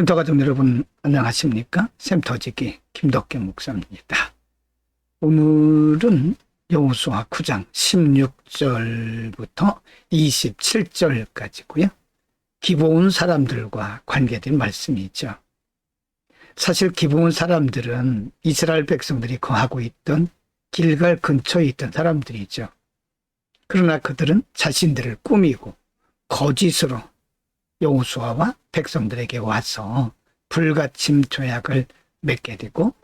샘터 가족 여러분 안녕하십니까? 샘터지기 김덕계 목사입니다. 오늘은 여호수아 9장 16절부터 27절까지고요. 기본 사람들과 관계된 말씀이죠. 사실 기본 사람들은 이스라엘 백성들이 거하고 있던 길갈 근처에 있던 사람들이죠. 그러나 그들은 자신들을 꾸미고 거짓으로 여호수아와 백성들에게 와서 불가침 조약을 맺게 되고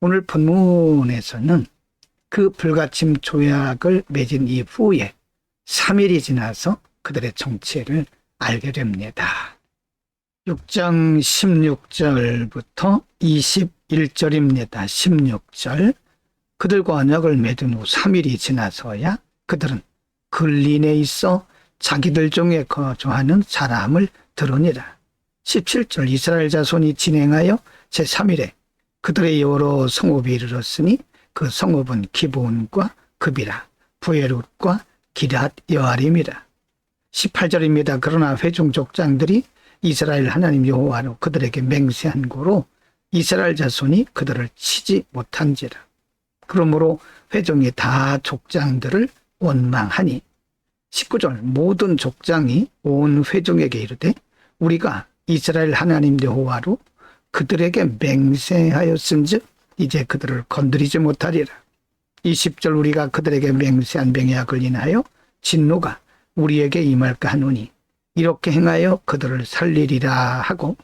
오늘 본문에서는 그 불가침 조약을 맺은 이후에 3일이 지나서 그들의 정체를 알게 됩니다. 6장 16절부터 21절입니다. 16절 그들과 언약을 맺은 후 3일이 지나서야 그들은 근린에 있어 자기들 중에 거주하는 사람을 드러내라. 17절 이스라엘 자손이 진행하여 제3일에 그들의 여러 성읍에 이르렀으니 그 성읍은 기본과 급이라 부에룻과 기랏 여아림이라. 18절입니다. 그러나 회중 족장들이 이스라엘 하나님 여호와로 그들에게 맹세한 고로 이스라엘 자손이 그들을 치지 못한지라. 그러므로 회중이 다 족장들을 원망하니 19절 모든 족장이 온 회중에게 이르되 우리가 이스라엘 하나님 여호와로 그들에게 맹세하였은즉 이제 그들을 건드리지 못하리라. 20절 우리가 그들에게 맹세한 맹약을 인하여 진노가 우리에게 임할까 하노니 이렇게 행하여 그들을 살리리라 하고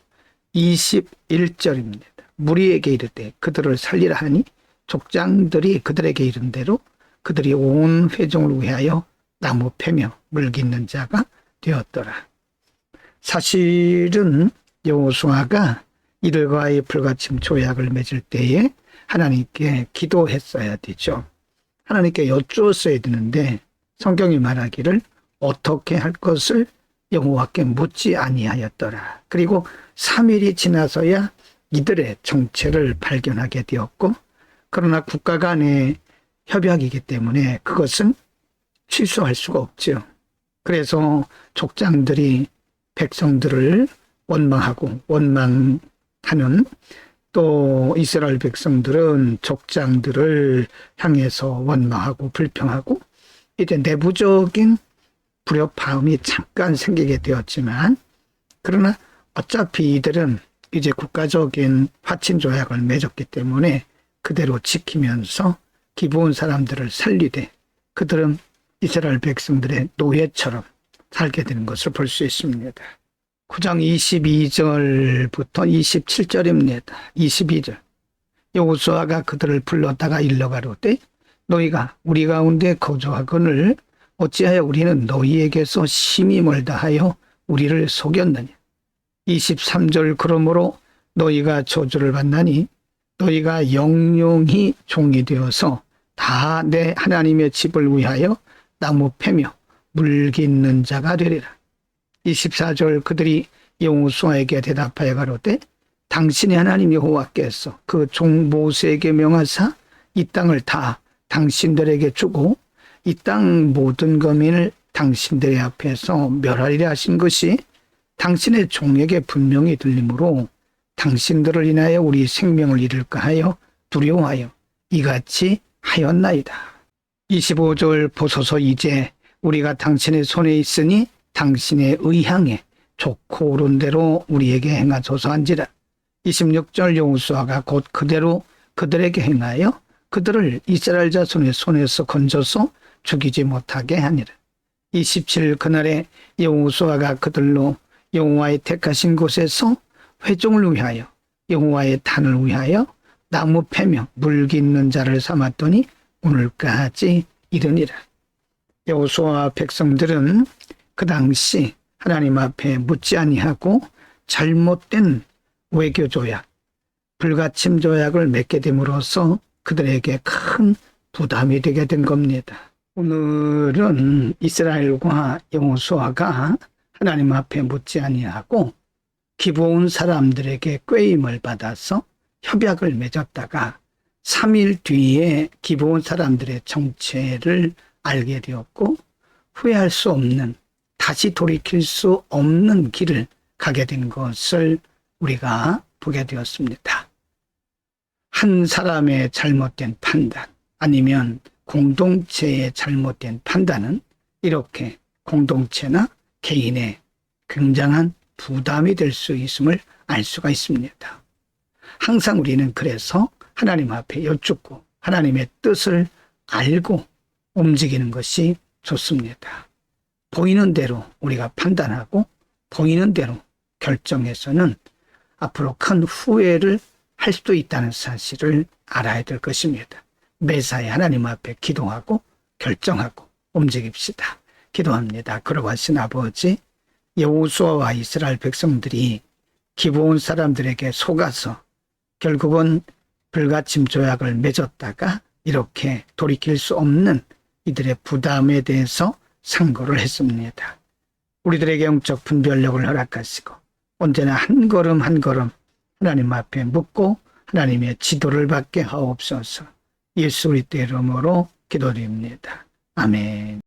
21절입니다. 무리에게 이르되 그들을 살리라 하니 족장들이 그들에게 이른 대로 그들이 온 회중을 위하여 나무 패며 물깃는 자가 되었더라. 사실은 여호수아가 이들과의 불가침 조약을 맺을 때에 하나님께 기도했어야 되죠. 하나님께 여쭈었어야 되는데 성경이 말하기를 어떻게 할 것을 여호와께 묻지 아니하였더라. 그리고 3일이 지나서야 이들의 정체를 발견하게 되었고 그러나 국가 간의 협약이기 때문에 그것은 취소할 수가 없죠. 그래서 족장들이 백성들을 원망하고 원망하는 또 이스라엘 백성들은 족장들을 향해서 원망하고 불평하고 이제 내부적인 불협화음이 잠깐 생기게 되었지만 그러나 어차피 이들은 이제 국가적인 화친 조약을 맺었기 때문에 그대로 지키면서 기본 사람들을 살리되 그들은 이스라엘 백성들의 노예처럼 살게 되는 것을 볼 수 있습니다. 9장 22절부터 27절입니다. 22절. 여호수아가 그들을 불렀다가 일러 가로되 너희가 우리 가운데 거주하거늘 어찌하여 우리는 너희에게서 심히 멀다 하여 우리를 속였느냐. 23절 그러므로 너희가 저주를 받나니 너희가 영영히 종이 되어서 다 내 하나님의 집을 위하여 나무 패며 물깃는 자가 되리라. 24절 그들이 여호수아에게 대답하여 가로되 당신의 하나님 여호와께서 그 종 모세에게 명하사 이 땅을 다 당신들에게 주고 이 땅 모든 거민을 당신들의 앞에서 멸하리라 하신 것이 당신의 종에게 분명히 들리므로 당신들을 인하여 우리 생명을 잃을까 하여 두려워하여 이같이 하였나이다. 25절 보소서 이제 우리가 당신의 손에 있으니 당신의 의향에 좋고 옳은 대로 우리에게 행하소서 한지라. 26절 여호수아가 곧 그대로 그들에게 행하여 그들을 이스라엘 자손의 손에서 건져서 죽이지 못하게 하니라. 27 그날에 여호수아가 그들로 여호와의 택하신 곳에서 회종을 위하여 여호와의 탄을 위하여 나무 패며 물깃는 자를 삼았더니 오늘까지 이르니라. 여호수아 백성들은 그 당시 하나님 앞에 묻지 아니하고 잘못된 외교 조약, 불가침 조약을 맺게 됨으로써 그들에게 큰 부담이 되게 된 겁니다. 오늘은 이스라엘과 여호수아가 하나님 앞에 묻지 아니하고 기본 사람들에게 꾀임을 받아서 협약을 맺었다가 3일 뒤에 기본 사람들의 정체를 알게 되었고 후회할 수 없는 다시 돌이킬 수 없는 길을 가게 된 것을 우리가 보게 되었습니다. 한 사람의 잘못된 판단 아니면 공동체의 잘못된 판단은 이렇게 공동체나 개인의 굉장한 부담이 될 수 있음을 알 수가 있습니다. 항상 우리는 그래서 하나님 앞에 여쭙고 하나님의 뜻을 알고 움직이는 것이 좋습니다. 보이는 대로 우리가 판단하고 보이는 대로 결정해서는 앞으로 큰 후회를 할 수도 있다는 사실을 알아야 될 것입니다. 매사에 하나님 앞에 기도하고 결정하고 움직입시다. 기도합니다. 그러하신 아버지 여호수아와 이스라엘 백성들이 기브온 사람들에게 속아서 결국은 불가침 조약을 맺었다가 이렇게 돌이킬 수 없는 이들의 부담에 대해서 상고를 했습니다. 우리들에게 영적 분별력을 허락하시고 언제나 한 걸음 한 걸음 하나님 앞에 묻고 하나님의 지도를 받게 하옵소서. 예수 그리스도의 이름으로 기도드립니다. 아멘.